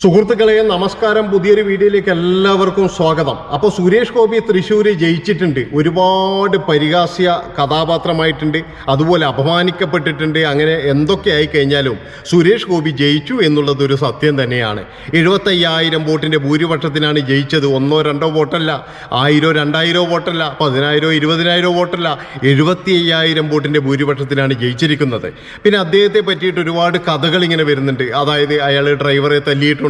സുഹൃത്തുക്കളെ നമസ്കാരം. പുതിയൊരു വീഡിയോയിലേക്ക് എല്ലാവർക്കും സ്വാഗതം. അപ്പോൾ സുരേഷ് ഗോപി തൃശ്ശൂർ ജയിച്ചിട്ടുണ്ട്. ഒരുപാട് പരിഹാസ്യ കഥാപാത്രമായിട്ടുണ്ട്. അതുപോലെ അപമാനിക്കപ്പെട്ടിട്ടുണ്ട്. അങ്ങനെ എന്തൊക്കെ ആയി കഴിഞ്ഞാലും സുരേഷ് ഗോപി ജയിച്ചു എന്നുള്ളത് ഒരു സത്യം തന്നെയാണ്. എഴുപത്തയ്യായിരം വോട്ടിന്റെ ഭൂരിപക്ഷത്തിനാണ് ജയിച്ചത്. ഒന്നോ രണ്ടോ വോട്ടല്ല ആയിരോ രണ്ടായിരോ വോട്ടല്ല പതിനായിരോ ഇരുപതിനായിരോ വോട്ടല്ല എഴുപത്തി അയ്യായിരം വോട്ടിന്റെ ഭൂരിപക്ഷത്തിനാണ് ജയിച്ചിരിക്കുന്നത്. പിന്നെ അദ്ദേഹത്തെ പറ്റിയിട്ട് ഒരുപാട് കഥകൾ ഇങ്ങനെ വരുന്നുണ്ട്. അതായത് അയാൾ ഡ്രൈവറെ തല്ലിയിട്ടുണ്ട്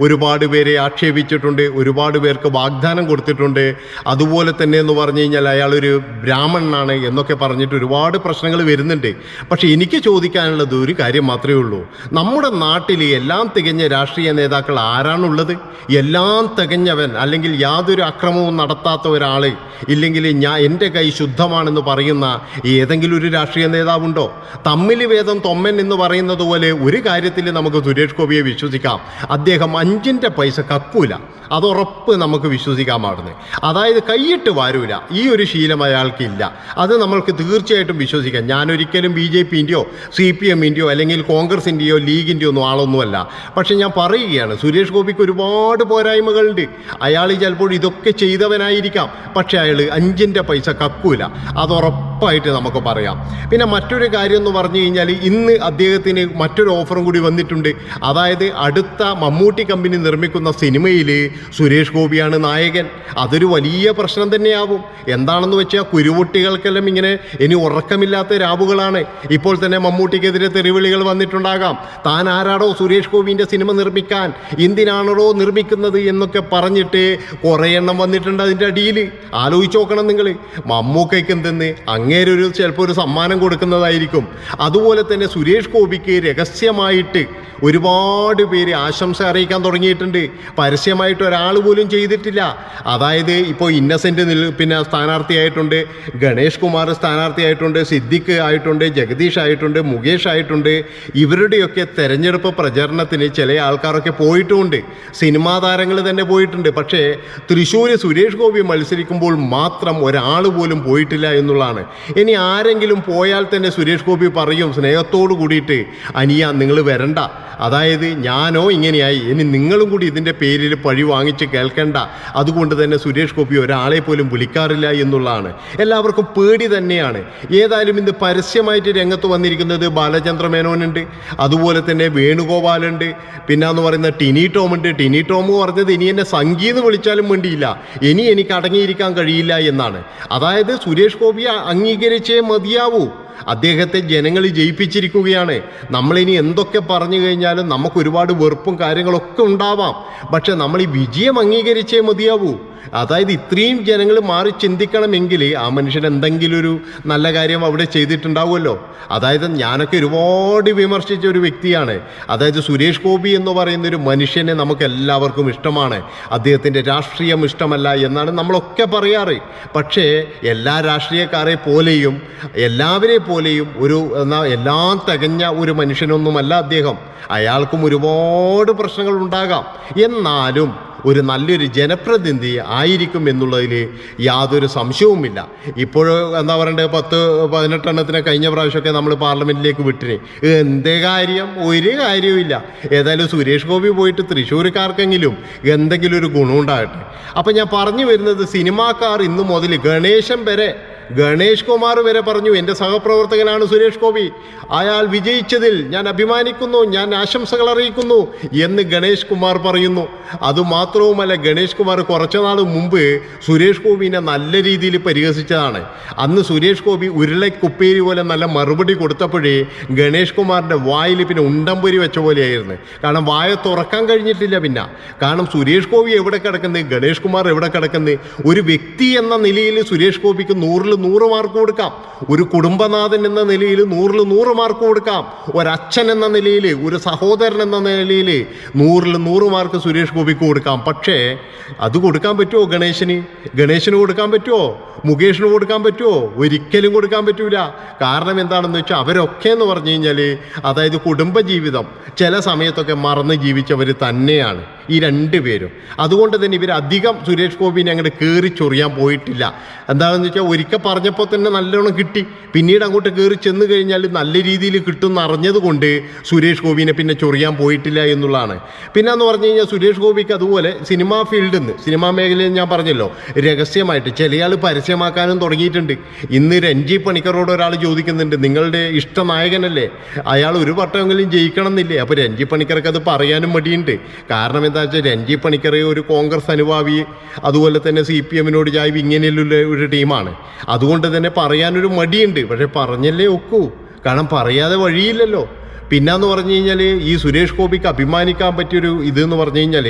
ഒരുപാട് പേരെ ആക്ഷേപിച്ചിട്ടുണ്ട് ഒരുപാട് പേർക്ക് വാഗ്ദാനം കൊടുത്തിട്ടുണ്ട്. അതുപോലെ തന്നെ എന്ന് പറഞ്ഞു കഴിഞ്ഞാൽ അയാളൊരു ബ്രാഹ്മണനാണ് എന്നൊക്കെ പറഞ്ഞിട്ട് ഒരുപാട് പ്രശ്നങ്ങൾ വരുന്നുണ്ട്. പക്ഷേ എനിക്ക് ചോദിക്കാനുള്ളത് ഒരു കാര്യം മാത്രമേ ഉള്ളൂ. നമ്മുടെ നാട്ടിൽ എല്ലാം തികഞ്ഞ രാഷ്ട്രീയ നേതാക്കൾ ആരാണുള്ളത്? എല്ലാം തികഞ്ഞവൻ അല്ലെങ്കിൽ യാതൊരു അക്രമവും നടത്താത്ത ഒരാൾ ഇല്ലെങ്കിൽ ഞാൻ എന്റെ കൈ ശുദ്ധമാണെന്ന് പറയുന്ന ഏതെങ്കിലും ഒരു രാഷ്ട്രീയ നേതാവുണ്ടോ? തമ്മിൽ വേദം തൊമ്മൻ എന്ന് പറയുന്നത് പോലെ ഒരു കാര്യത്തിൽ നമുക്ക് സുരേഷ് ഗോപിയെ വിശ്വസിക്കാം. അദ്ദേഹം അഞ്ചിന്റെ പൈസ കക്കൂല. അത് ഉറപ്പ് നമുക്ക് വിശ്വസിക്കാൻ പാടുന്നത് അതായത് കൈയിട്ട് വരൂല. ഈ ഒരു ശീലം അയാൾക്കില്ല അത് നമ്മൾക്ക് തീർച്ചയായിട്ടും വിശ്വസിക്കാം. ഞാനൊരിക്കലും ബി ജെ പിന്റെയോ സി പി എമ്മിന്റെയോ അല്ലെങ്കിൽ കോൺഗ്രസിന്റെയോ ലീഗിന്റെയോ ഒന്നും ആളൊന്നുമല്ല. പക്ഷേ ഞാൻ പറയുകയാണ് സുരേഷ് ഗോപിക്ക് ഒരുപാട് പോരായ്മകളുണ്ട്. അയാൾ ചിലപ്പോൾ ഇതൊക്കെ ചെയ്തവനായിരിക്കാം. പക്ഷേ അയാൾ അഞ്ചിന്റെ പൈസ കക്കൂല. അത് ഉറപ്പായിട്ട് നമുക്ക് പറയാം. പിന്നെ മറ്റൊരു കാര്യം എന്ന് പറഞ്ഞു കഴിഞ്ഞാൽ ഇന്ന് അദ്ദേഹത്തിന് മറ്റൊരു ഓഫറും കൂടി വന്നിട്ടുണ്ട്. അതായത് അടുത്ത മമ്മൂട്ടി കമ്പനി നിർമ്മിക്കുന്ന സിനിമയിൽ സുരേഷ് ഗോപിയാണ് നായകൻ. അതൊരു വലിയ പ്രശ്നം തന്നെയാവും. എന്താണെന്ന് വെച്ചാൽ കുരുവുട്ടികൾക്കെല്ലാം ഇങ്ങനെ ഇനി ഉറക്കമില്ലാത്ത രാവുകളാണ്. ഇപ്പോൾ തന്നെ മമ്മൂട്ടിക്കെതിരെ തെറിവിളികൾ വന്നിട്ടുണ്ടാകാം. താൻ ആരാടോ സുരേഷ് ഗോപിന്റെ സിനിമ നിർമ്മിക്കാൻ എന്തിനാണോ നിർമ്മിക്കുന്നത് എന്നൊക്കെ പറഞ്ഞിട്ട് കുറേ എണ്ണം വന്നിട്ടുണ്ട് അതിന്റെ അടിയിൽ ആലോചിച്ച് നോക്കണം നിങ്ങൾ മമ്മൂക്കയ്ക്ക് എന്തെന്ന്? അങ്ങേരൊരു ചിലപ്പോൾ ഒരു സമ്മാനം കൊടുക്കുന്നതായിരിക്കും. അതുപോലെ തന്നെ സുരേഷ് ഗോപിക്ക് രഹസ്യമായിട്ട് ഒരുപാട് പേര് ആശംസ അറിയിക്കാൻ തുടങ്ങിയിട്ടുണ്ട്. പരസ്യമായിട്ട് ഒരാൾ പോലും ചെയ്തിട്ടില്ല. അതായത് ഇപ്പോൾ ഇന്നസെന്റ് പിന്നെ സ്ഥാനാർത്ഥിയായിട്ടുണ്ട്. ഗണേഷ് കുമാർ സ്ഥാനാർത്ഥിയായിട്ടുണ്ട്. സിദ്ദിഖ് ആയിട്ടുണ്ട്. ജഗദീഷ് ആയിട്ടുണ്ട്. മുകേഷ് ആയിട്ടുണ്ട്. ഇവരുടെയൊക്കെ തെരഞ്ഞെടുപ്പ് പ്രചരണത്തിന് ചില ആൾക്കാരൊക്കെ പോയിട്ടുമുണ്ട് സിനിമാ താരങ്ങൾ തന്നെ പോയിട്ടുണ്ട്. പക്ഷേ തൃശ്ശൂർ സുരേഷ് ഗോപി മത്സരിക്കുമ്പോൾ മാത്രം ഒരാൾ പോലും പോയിട്ടില്ല എന്നുള്ളതാണ്. ഇനി ആരെങ്കിലും പോയാൽ തന്നെ സുരേഷ് ഗോപി പറയും സ്നേഹത്തോട് കൂടിയിട്ട് അനിയ നിങ്ങൾ വരണ്ട. അതായത് ഞാനോ ഇങ്ങനെയായി. ഇനി നിങ്ങളും കൂടി ഇതിന്റെ പേരിൽ പഴി വാങ്ങിച്ച് കേൾക്കേണ്ട. അതുകൊണ്ട് തന്നെ സുരേഷ് ഗോപി ഒരാളെ പോലും വിളിക്കാറില്ല എന്നുള്ളതാണ്. എല്ലാവർക്കും പേടി തന്നെയാണ്. ഏതായാലും ഇന്ന് പരസ്യമായിട്ട് രംഗത്ത് വന്നിരിക്കുന്നത് ബാലചന്ദ്ര മേനോനുണ്ട്. അതുപോലെ തന്നെ വേണുഗോപാലുണ്ട്. പിന്നെ എന്ന് പറയുന്ന ടിനി ടോം ഉണ്ട് ടിനി ടോം പറഞ്ഞത് ഇനി എന്നെ സംഗീതം വിളിച്ചാലും വേണ്ടിയില്ല ഇനി എനിക്ക് അടങ്ങിയിരിക്കാൻ കഴിയില്ല എന്നാണ്. അതായത് സുരേഷ് ഗോപിയെ അംഗീകരിച്ചേ മതിയാവൂ. അദ്ദേഹത്തെ ജനങ്ങൾ ജയിപ്പിച്ചിരിക്കുകയാണ്. നമ്മളിനി എന്തൊക്കെ പറഞ്ഞു കഴിഞ്ഞാലും നമുക്ക് ഒരുപാട് വെറുപ്പും കാര്യങ്ങളൊക്കെ ഉണ്ടാവാം. പക്ഷെ നമ്മൾ ഈ വിജയം അംഗീകരിച്ചേ മതിയാവൂ. അതായത് ഇത്രയും ജനങ്ങൾ മാറി ചിന്തിക്കണമെങ്കിൽ ആ മനുഷ്യൻ എന്തെങ്കിലും ഒരു നല്ല കാര്യം അവിടെ ചെയ്തിട്ടുണ്ടാവുമല്ലോ. അതായത് ഞാനൊക്കെ ഒരുപാട് വിമർശിച്ച ഒരു വ്യക്തിയാണ്. അതായത് സുരേഷ് ഗോപി എന്ന് പറയുന്ന ഒരു മനുഷ്യനെ നമുക്ക് എല്ലാവർക്കും ഇഷ്ടമാണ്. അദ്ദേഹത്തിന്റെ രാഷ്ട്രീയം ഇഷ്ടമല്ല എന്നാണ് നമ്മളൊക്കെ പറയാറ്. പക്ഷേ എല്ലാ രാഷ്ട്രീയക്കാരെ പോലെയും എല്ലാവരെ പോലെയും ഒരു എന്നാ എല്ലാം തികഞ്ഞ ഒരു മനുഷ്യനൊന്നുമല്ല അദ്ദേഹം. അയാൾക്കും ഒരുപാട് പ്രശ്നങ്ങൾ ഉണ്ടാകാം. എന്നാലും ഒരു നല്ലൊരു ജനപ്രതിനിധി ആയിരിക്കും എന്നുള്ളതിൽ യാതൊരു സംശയവുമില്ല. ഇപ്പോൾ എന്താ പറയണ്ടേ പത്ത് പതിനെട്ടെണ്ണത്തിന് കഴിഞ്ഞ പ്രാവശ്യമൊക്കെ നമ്മൾ പാർലമെന്റിലേക്ക് വിട്ടിന്. എന്തേ കാര്യം? ഒരു കാര്യവുമില്ല. ഏതായാലും സുരേഷ് ഗോപി പോയിട്ട് തൃശ്ശൂർക്കാർക്കെങ്കിലും എന്തെങ്കിലും ഒരു ഗുണമുണ്ടാകട്ടെ. അപ്പം ഞാൻ പറഞ്ഞു വരുന്നത് സിനിമാക്കാർ ഇന്നു മുതൽ ഗണേശൻ വരെ ഗണേഷ് കുമാർ വരെ പറഞ്ഞു എന്റെ സഹപ്രവർത്തകനാണ് സുരേഷ് ഗോപി. അയാൾ വിജയിച്ചതിൽ ഞാൻ അഭിമാനിക്കുന്നു ഞാൻ ആശംസകൾ അറിയിക്കുന്നു എന്ന് ഗണേഷ് കുമാർ പറയുന്നു. അതുമാത്രവുമല്ല ഗണേഷ് കുമാർ കുറച്ചു നാൾ മുമ്പ് സുരേഷ് ഗോപിനെ നല്ല രീതിയിൽ പരിഹസിച്ചതാണ്. അന്ന് സുരേഷ് ഗോപി ഉരുളക്കുപ്പേരി പോലെ നല്ല മറുപടി കൊടുത്തപ്പോഴേ ഗണേഷ് കുമാറിന്റെ വായിൽ പിന്നെ ഉണ്ടംപൊരി വെച്ച പോലെയായിരുന്നു. കാരണം വായ തുറക്കാൻ കഴിഞ്ഞിട്ടില്ല പിന്നെ. കാരണം സുരേഷ് ഗോപി എവിടെ കിടക്കുന്നത് ഗണേഷ് കുമാർ എവിടെ കിടക്കുന്നത് ഒരു വ്യക്തി എന്ന നിലയിൽ സുരേഷ് ഗോപിക്ക് നൂറിൽ നൂറ് മാർക്ക് കൊടുക്കാം. ഒരു കുടുംബനാഥൻ എന്ന നിലയിൽ നൂറിൽ നൂറ് മാർക്ക് കൊടുക്കാം. ഒരച്ഛൻ എന്ന നിലയിൽ ഒരു സഹോദരൻ എന്ന നിലയിൽ നൂറിൽ നൂറ് മാർക്ക് സുരേഷ് ഗോപിക്ക് കൊടുക്കാം. പക്ഷേ അത് കൊടുക്കാൻ പറ്റുമോ ഗണേശന്? ഗണേശന് കൊടുക്കാൻ പറ്റുമോ മുകേഷിന് കൊടുക്കാൻ പറ്റുമോ ഒരിക്കലും കൊടുക്കാൻ പറ്റൂല. കാരണം എന്താണെന്ന് വെച്ചാൽ അവരൊക്കെ എന്ന് പറഞ്ഞു കഴിഞ്ഞാൽ അതായത് കുടുംബജീവിതം ചില സമയത്തൊക്കെ മറന്ന് ജീവിച്ചവർ തന്നെയാണ്. ഈ രണ്ട് പേരും. അതുകൊണ്ട് തന്നെ ഇവർ അധികം സുരേഷ് ഗോപിനെ അങ്ങോട്ട് കയറി ചൊറിയാൻ പോയിട്ടില്ല. എന്താണെന്ന് വെച്ചാൽ ഒരിക്കൽ പറഞ്ഞപ്പോൾ തന്നെ നല്ലോണം കിട്ടി. പിന്നീട് അങ്ങോട്ട് കയറി ചെന്ന് കഴിഞ്ഞാൽ നല്ല രീതിയിൽ കിട്ടുമെന്ന് അറിഞ്ഞതുകൊണ്ട് സുരേഷ് ഗോപിനെ പിന്നെ ചൊറിയാൻ പോയിട്ടില്ല എന്നുള്ളതാണ്. പിന്നെ എന്ന് പറഞ്ഞു കഴിഞ്ഞാൽ സുരേഷ് ഗോപിക്ക് അതുപോലെ സിനിമാ ഫീൽഡിൽ നിന്ന് സിനിമാ മേഖലയിൽ ഞാൻ പറഞ്ഞല്ലോ രഹസ്യമായിട്ട് ചിലയാൾ പരസ്യമാക്കാനും തുടങ്ങിയിട്ടുണ്ട്. ഇന്ന് രഞ്ജി പണിക്കറോട് ഒരാൾ ചോദിക്കുന്നുണ്ട് നിങ്ങളുടെ ഇഷ്ട നായകനല്ലേ? അയാൾ ഒരു വട്ടമെങ്കിലും ജയിക്കണം എന്നില്ലേ അപ്പോൾ രഞ്ജി പണിക്കർക്ക് അത് പറയാനും മടിയുണ്ട്. കാരണം എന്താ വെച്ചാൽ രഞ്ജി പണിക്കർ ഒരു കോൺഗ്രസ് അനുഭാവി അതുപോലെ തന്നെ സി പി എമ്മിനോട് ചായ്വ് ഇങ്ങനെയുള്ള ഒരു ടീമാണ്. അതുകൊണ്ട് തന്നെ പറയാനൊരു മടിയുണ്ട്. പക്ഷെ പറഞ്ഞല്ലേ ഒക്കൂ. കാരണം പറയാതെ വഴിയില്ലല്ലോ. പിന്നെന്ന് പറഞ്ഞു കഴിഞ്ഞാൽ ഈ സുരേഷ് ഗോപിക്ക് അഭിമാനിക്കാൻ പറ്റിയൊരു എന്ന് പറഞ്ഞു കഴിഞ്ഞാൽ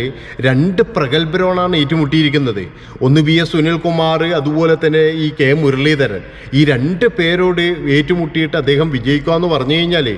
രണ്ട് പ്രഗത്ഭരോടാണ് ഏറ്റുമുട്ടിയിരിക്കുന്നത്. ഒന്ന് വി എസ് സുനിൽകുമാർ അതുപോലെ തന്നെ ഈ കെ മുരളീധരൻ. ഈ രണ്ട് പേരോട് ഏറ്റുമുട്ടിയിട്ട് അദ്ദേഹം വിജയിക്കുക എന്ന് പറഞ്ഞു കഴിഞ്ഞാൽ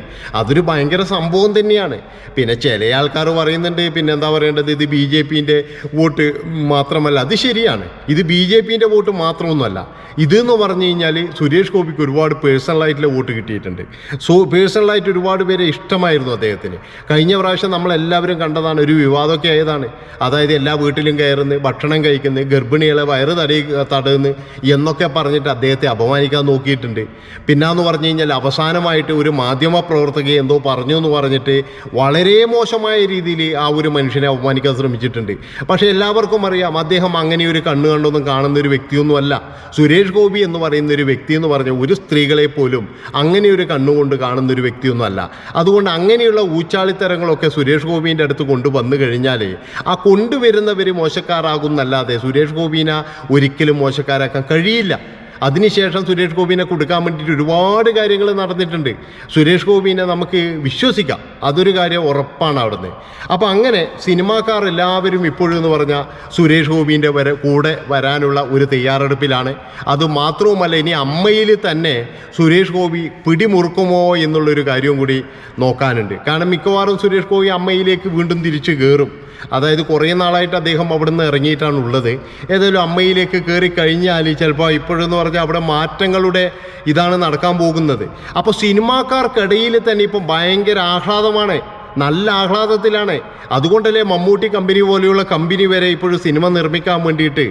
അതൊരു ഭയങ്കര സംഭവം തന്നെയാണ്. പിന്നെ ചില ആൾക്കാർ പറയുന്നുണ്ട് പിന്നെ എന്താ പറയേണ്ടത്? ഇത് ബി ജെ പിന്റെ വോട്ട് മാത്രമല്ല അത് ശരിയാണ്. ഇത് ബി ജെ പിന്റെ വോട്ട് മാത്രമൊന്നുമല്ല. ഇതെന്ന് പറഞ്ഞു കഴിഞ്ഞാൽ സുരേഷ് ഗോപിക്ക് ഒരുപാട് പേഴ്സണലായിട്ടുള്ള വോട്ട് കിട്ടിയിട്ടുണ്ട്. സോ പേഴ്സണലായിട്ട് ഒരുപാട് പേരെ ഇഷ്ടമായിരുന്നു അദ്ദേഹത്തിന്. കഴിഞ്ഞ പ്രാവശ്യം നമ്മളെല്ലാവരും കണ്ടതാണ് ഒരു വിവാദമൊക്കെ ആയതാണ്. അതായത് എല്ലാ വീട്ടിലും കയറുന്നു ഭക്ഷണം കഴിക്കുന്നു ഗർഭിണികളെ വയറ് തടി തടയുന്നു എന്നൊക്കെ പറഞ്ഞിട്ട് അദ്ദേഹത്തെ അപമാനിക്കാൻ നോക്കിയിട്ടുണ്ട്. പിന്നാന്ന് പറഞ്ഞു കഴിഞ്ഞാൽ അവസാനമായിട്ട് ഒരു മാധ്യമ പ്രവർത്തകയെ എന്തോ പറഞ്ഞു എന്ന് പറഞ്ഞിട്ട് വളരെ മോശമായ രീതിയിൽ ആ ഒരു മനുഷ്യനെ അപമാനിക്കാൻ ശ്രമിച്ചിട്ടുണ്ട്. പക്ഷേ എല്ലാവർക്കും അറിയാം അദ്ദേഹം അങ്ങനെ ഒരു കണ്ണു കണ്ടൊന്നും കാണുന്ന ഒരു വ്യക്തിയൊന്നുമല്ല. സുരേഷ് ഗോപി എന്ന് പറയുന്ന ഒരു വ്യക്തി എന്ന് പറഞ്ഞ ഒരു സ്ത്രീകളെ പോലും അങ്ങനെ ഒരു കണ്ണുകൊണ്ട് കാണുന്ന ഒരു വ്യക്തിയൊന്നുമല്ല. അതുകൊണ്ട് അങ്ങനെയുള്ള ഊച്ചാളിത്തരങ്ങളൊക്കെ സുരേഷ് ഗോപിന്റെ അടുത്ത് കൊണ്ടുവന്നു കഴിഞ്ഞാൽ ആ കൊണ്ടുവരുന്നവർ മോശക്കാരാകും എന്നല്ലാതെ സുരേഷ് ഗോപിനെ ഒരിക്കലും മോശക്കാരാക്കാൻ കഴിയില്ല. അതിനുശേഷം സുരേഷ് ഗോപിനെ കൊടുക്കാൻ വേണ്ടിയിട്ട് ഒരുപാട് കാര്യങ്ങൾ നടന്നിട്ടുണ്ട്. സുരേഷ് ഗോപിനെ നമുക്ക് വിശ്വസിക്കാം. അതൊരു കാര്യം ഉറപ്പാണ് അവിടുന്ന്. അപ്പോൾ അങ്ങനെ സിനിമാക്കാർ എല്ലാവരും ഇപ്പോഴും എന്ന് പറഞ്ഞാൽ സുരേഷ് ഗോപിന്റെ വരെ കൂടെ വരാനുള്ള ഒരു തയ്യാറെടുപ്പിലാണ്. അത് മാത്രവുമല്ല ഇനി അമ്മയിൽ തന്നെ സുരേഷ് ഗോപി പിടിമുറുക്കുമോ എന്നുള്ളൊരു കാര്യവും കൂടി നോക്കാനുണ്ട്. കാരണം മിക്കവാറും സുരേഷ് ഗോപി അമ്മയിലേക്ക് വീണ്ടും തിരിച്ചു കയറും. അതായത് കുറേ നാളായിട്ട് അദ്ദേഹം അവിടുന്ന് ഇറങ്ങിയിട്ടാണ് ഉള്ളത്. ഏതായാലും അമ്മയിലേക്ക് കയറി കഴിഞ്ഞാൽ ചിലപ്പോൾ ഇപ്പോഴെന്ന് പറഞ്ഞാൽ അവിടെ മാറ്റങ്ങളുടെ ഇതാണ് നടക്കാൻ പോകുന്നത്. അപ്പോൾ സിനിമാക്കാർക്കിടയിൽ തന്നെ ഇപ്പം ഭയങ്കര ആഹ്ലാദമാണ് നല്ല ആഹ്ലാദത്തിലാണ്. അതുകൊണ്ടല്ലേ മമ്മൂട്ടി കമ്പനി പോലെയുള്ള കമ്പനി വരെ ഇപ്പോഴും സിനിമ നിർമ്മിക്കാൻ വേണ്ടിയിട്ട്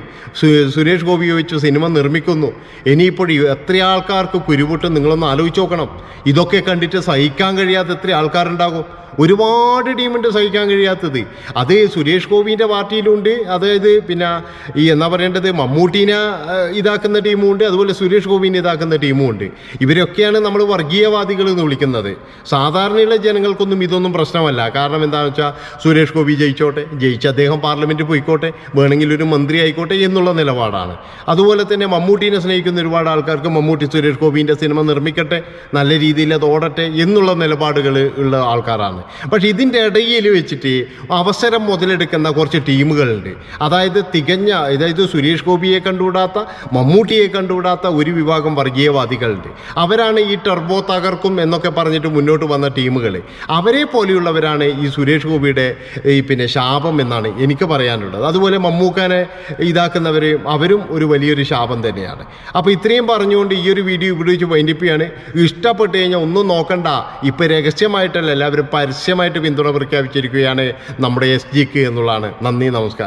സുരേഷ് ഗോപി വെച്ച് സിനിമ നിർമ്മിക്കുന്നു. ഇനിയിപ്പോൾ എത്ര ആൾക്കാർക്ക് കുരുപൊട്ട് നിങ്ങളൊന്ന് ആലോചിച്ച് നോക്കണം. ഇതൊക്കെ കണ്ടിട്ട് സഹിക്കാൻ കഴിയാത്ത എത്ര ആൾക്കാരുണ്ടാകും. ഒരുപാട് ടീമുണ്ട് സഹിക്കാൻ കഴിയാത്തത്. അത് സുരേഷ് ഗോപിന്റെ പാർട്ടിയിലുണ്ട് അതായത് പിന്നെ ഈ എന്നാ പറയേണ്ടത് മമ്മൂട്ടീനെ ഇതാക്കുന്ന ടീമും ഉണ്ട് അതുപോലെ സുരേഷ് ഗോപിനെ ഇതാക്കുന്ന ടീമും ഉണ്ട് ഇവരൊക്കെയാണ് നമ്മൾ വർഗീയവാദികൾ എന്ന് വിളിക്കുന്നത്. സാധാരണയുള്ള ജനങ്ങൾക്കൊന്നും ഇതൊന്നും പ്രശ്നമല്ല. കാരണം എന്താണെന്ന് വെച്ചാൽ സുരേഷ് ഗോപി ജയിച്ചോട്ടെ ജയിച്ച അദ്ദേഹം പാർലമെന്റിൽ പോയിക്കോട്ടെ വേണമെങ്കിൽ ഒരു മന്ത്രി ആയിക്കോട്ടെ എന്നുള്ള നിലപാടാണ്. അതുപോലെ തന്നെ മമ്മൂട്ടിനെ സ്നേഹിക്കുന്ന ഒരുപാട് ആൾക്കാർക്ക് മമ്മൂട്ടി സുരേഷ് ഗോപിന്റെ സിനിമ നിർമ്മിക്കട്ടെ നല്ല രീതിയിൽ അത് ഓടട്ടെ എന്നുള്ള നിലപാടുകൾ ഉള്ള ആൾക്കാരാണ്. പക്ഷേ ഇതിന്റെ ഇടയിൽ വെച്ചിട്ട് അവസരം മുതലെടുക്കുന്ന കുറച്ച് ടീമുകളുണ്ട്. അതായത് തികഞ്ഞ അതായത് സുരേഷ് ഗോപിയെ കണ്ടുകൂടാത്ത മമ്മൂട്ടിയെ കണ്ടുകൂടാത്ത ഒരു വിഭാഗം വർഗീയവാദികളുണ്ട്. അവരാണ് ഈ ടെർബോ തകർക്കും എന്നൊക്കെ പറഞ്ഞിട്ട് മുന്നോട്ട് വന്ന ടീമുകൾ അവരെ പോലെയുള്ളവരാണ് ഈ സുരേഷ് ഗോപിയുടെ ഈ പിന്നെ ശാപം എന്നാണ് എനിക്ക് പറയാനുള്ളത്. അതുപോലെ മമ്മൂക്കാനെ ഇതാക്കുന്നവർ അവരും ഒരു വലിയൊരു ശാപം തന്നെയാണ്. അപ്പോൾ ഇത്രയും പറഞ്ഞുകൊണ്ട് ഈ ഒരു വീഡിയോ ഇവിടെ വെച്ച് വൈൻഡിപ്പിയാണ് ഇഷ്ടപ്പെട്ട് കഴിഞ്ഞാൽ ഒന്നും നോക്കണ്ട. ഇപ്പോൾ രഹസ്യമായിട്ടല്ല എല്ലാവരും പരസ്യമായിട്ട് പിന്തുണ പ്രഖ്യാപിച്ചിരിക്കുകയാണ് നമ്മുടെ എസ് ജിക്ക് എന്നുള്ളതാണ്. നന്ദി നമസ്കാരം.